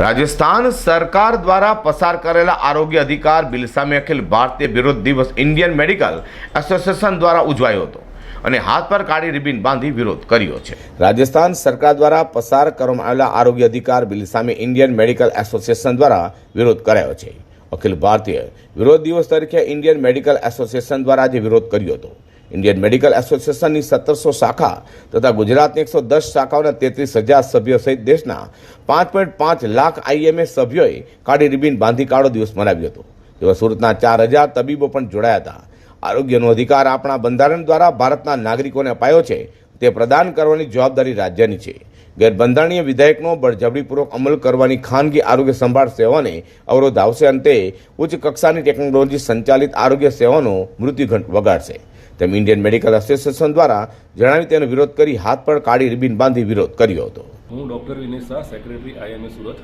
રાજસ્થાન સરકાર દ્વારા પસાર કરેલા આરોગ્ય અધિકાર બિલ સામે અખિલ ભારતીય વિરોધ દિવસ ઇન્ડિયન મેડિકલ એસોસિએશન દ્વારા ઉજવાયો હતો અને હાથ પર કાળી રિબિન બાંધી વિરોધ કર્યો છે. રાજસ્થાન સરકાર દ્વારા પસાર કરવામાં આવેલા આરોગ્ય અધિકાર બિલ સામે ઇન્ડિયન મેડિકલ એસોસિએશન દ્વારા વિરોધ કરાયો છે. અખિલ ભારતીય વિરોધ દિવસ તરીકે ઇન્ડિયન મેડિકલ એસોસિએશન દ્વારા આજે વિરોધ કર્યો હતો. ઇન્ડિયન મેડિકલ એસોસિએશનની સત્તરસો શાખા તથા ગુજરાતની એકસો દસ શાખાઓના તેત્રીસ હજાર સભ્યો સહિત દેશના પાંચ પોઈન્ટ પાંચ લાખ આઈએમએ સભ્યોએ કાળી રિબિન બાંધી કાળો દિવસ મનાવ્યો હતો. તેમાં સુરતના ચાર હજાર તબીબો પણ જોડાયા હતા. આરોગ્યનો અધિકાર આપણા બંધારણ દ્વારા ભારતના નાગરિકોને અપાયો છે. તે પ્રદાન કરવાની જવાબદારી રાજ્યની છે. ગેરબંધારણીય વિધેયકનો બળજબરીપૂર્વક અમલ કરવાની ખાનગી આરોગ્ય સંભાળ સેવાને અવરોધ આવશે. અંતે ઉચ્ચ કક્ષાની ટેકનોલોજી સંચાલિત આરોગ્ય સેવાનો મૃત્યુઘંટ વગાડશે. તેમ ઇન્ડિયન મેડિકલ એસોસિએશન દ્વારા જણાવી તેનો વિરોધ કરી હાથ પર કાળી રિબિન બાંધી વિરોધ કર્યો હતો. હું doctor Vinesh Shah secretary IMA Surat.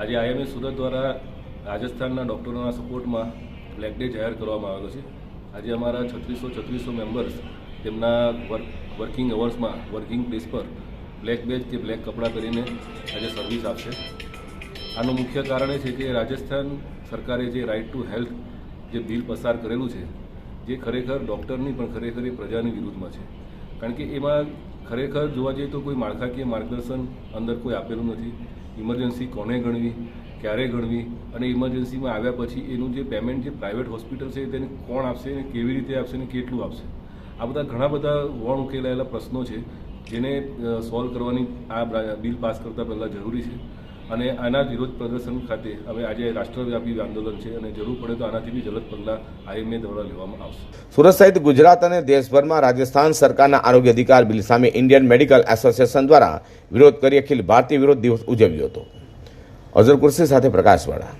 આજે આઈએમએ સુરત દ્વારા રાજસ્થાનના ડૉક્ટરોના સપોર્ટમાં બ્લેક ડે જાહેર કરવામાં આવેલો છે. આજે અમારા છત્રીસો છત્રીસો મેમ્બર્સ તેમના વર્ક, વર્કિંગ અવર્સમાં, વર્કિંગ પ્લેસ પર બ્લેક બેજ કે બ્લેક કપડાં પહેરીને આજે સર્વિસ આપશે. આનું મુખ્ય કારણ એ છે કે રાજસ્થાન સરકારે જે રાઇટ ટુ હેલ્થ જે બિલ પસાર કરેલું છે જે ખરેખર ડૉક્ટરની પણ ખરેખર એ પ્રજાની વિરુદ્ધમાં છે. કારણ કે એમાં ખરેખર જોવા જઈએ તો કોઈ માળખાકીય માર્ગદર્શન અંદર કોઈ આપેલું નથી. ઇમરજન્સી કોને ગણવી, ક્યારે ગણવી અને ઇમરજન્સીમાં આવ્યા પછી એનું જે પેમેન્ટ જે પ્રાઇવેટ હોસ્પિટલ છે તેને કોણ આપશે ને કેવી રીતે આપશે ને કેટલું આપશે? આ બધા ઘણા બધા વણ ઉકેલાયેલા પ્રશ્નો છે જેને સોલ્વ કરવાની આ બિલ પાસ કરતાં પહેલાં જરૂરી છે. અને આના વિરોધ પ્રદર્શન ખાતે હવે આજે રાષ્ટ્રવ્યાપી આંદોલન છે અને જરૂર પડે તો આનાથી બી જલદ પગલાં આઈએમએ દ્વારા લેવામાં આવશે. સુરત સહિત ગુજરાત અને દેશભરમાં રાજસ્થાન સરકારના આરોગ્ય અધિકાર બિલ સામે ઇન્ડિયન મેડિકલ એસોસિએશન દ્વારા વિરોધ કરી અખિલ ભારતીય વિરોધ દિવસ ઉજવ્યો હતો. અઝર કુર્સી સાથે પ્રકાશવાળા